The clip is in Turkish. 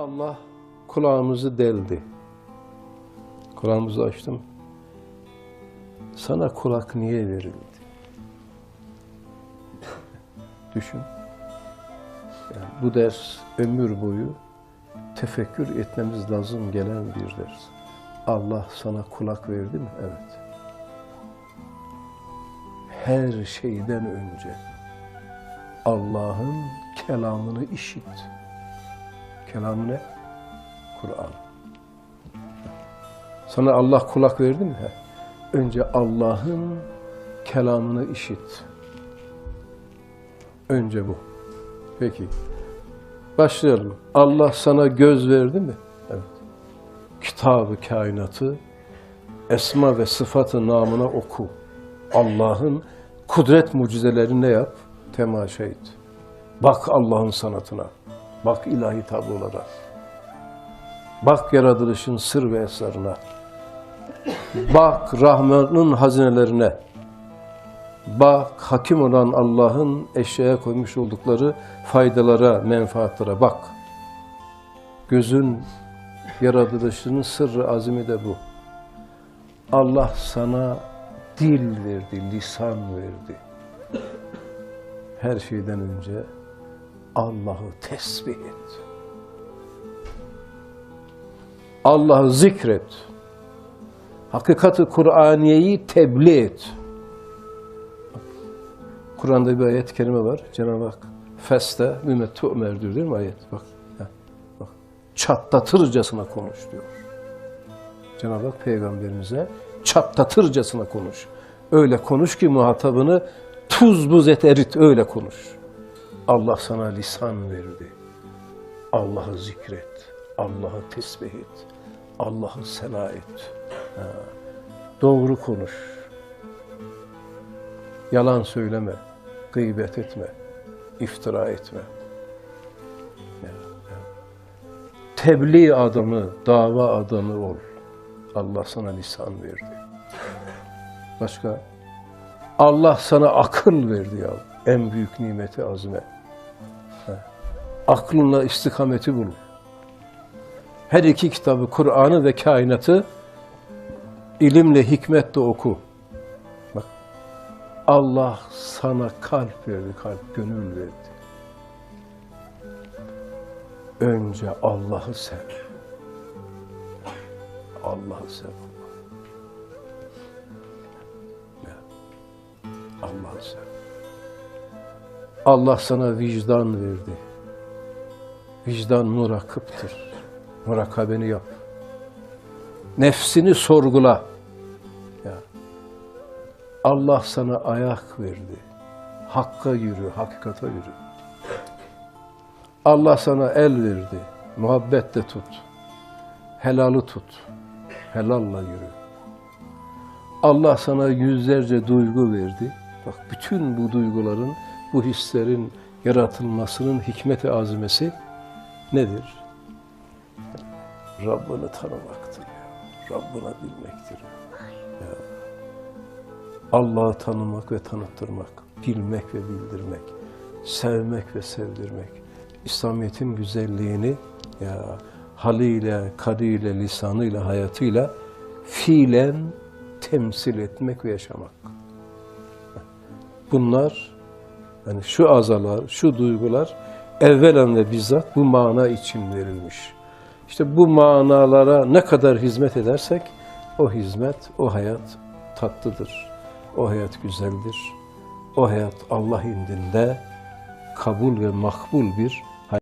Allah kulağımızı deldi. Kulağımızı açtım. Sana kulak niye verildi? Düşün. Yani bu ders ömür boyu tefekkür etmemiz lazım gelen bir ders. Allah sana kulak verdi mi? Evet. Her şeyden önce Allah'ın kelamını işit. Kelamı ne? Kur'an. Sana Allah kulak verdi mi? Önce Allah'ın kelamını işit. Önce bu. Peki. Başlayalım. Allah sana göz verdi mi? Evet. Kitabı kainatı esma ve sıfatı namına oku. Allah'ın kudret mucizelerini ne yap? Temaşa et. Bak Allah'ın sanatına. Bak ilahi tablolara. Bak yaratılışın sır ve esrarına. Bak Rahman'ın hazinelerine. Bak hakim olan Allah'ın eşyaya koymuş oldukları faydalara, menfaatlara bak. Gözün yaratılışının sırrı azimi de bu. Allah sana dil verdi, lisan verdi. Her şeyden önce Allah'ı tesbih et. Allah'ı zikret. Hakikati Kur'aniyeyi tebliğ et. Kur'an'da bir ayet-i kerime var. Cenab-ı Hak Feste mümet tu'mer değil mi ayet? Bak, bak. Çatlatırcasına konuş diyor. Cenab-ı Hak peygamberimize çatlatırcasına konuş. Öyle konuş ki muhatabını tuz buz et erit öyle konuş. Allah sana lisan verdi. Allah'ı zikret. Allah'ı tesbih et. Allah'ı sena et. Ha. Doğru konuş. Yalan söyleme. Gıybet etme. iftira etme. Ya, ya. Tebliğ adamı, dava adamı ol. Allah sana lisan verdi. Başka? Allah sana akıl verdi ya. En büyük nimeti azme. Aklınla istikameti bul. Her iki kitabı, Kur'an'ı ve kainatı ilimle, hikmetle oku. Bak, Allah sana kalp verdi, kalp, gönül verdi. Önce Allah'ı sev. Allah'ı sev. Allah'ı sev. Allah sana vicdan verdi. Vicdan murakıptır. Murakabeni yap. Nefsini sorgula. Ya. Allah sana ayak verdi. Hakka yürü, hakikate yürü. Allah sana el verdi. Muhabbetle tut. Helalı tut. Helalla yürü. Allah sana yüzlerce duygu verdi. Bak bütün bu duyguların, bu hislerin yaratılmasının hikmeti azimesi nedir? Rabbini tanımaktır ya. Rabbini bilmektir. Allah'ı tanımak ve tanıttırmak, bilmek ve bildirmek, sevmek ve sevdirmek. İslamiyet'in güzelliğini ya haliyle, kadiyle, lisanıyla, hayatıyla fiilen temsil etmek ve yaşamak. Bunlar yani şu azalar, şu duygular evvelen ve bizzat bu mana için verilmiş. İşte bu manalara ne kadar hizmet edersek o hizmet, o hayat tatlıdır. O hayat güzeldir. O hayat Allah indinde kabul ve makbul bir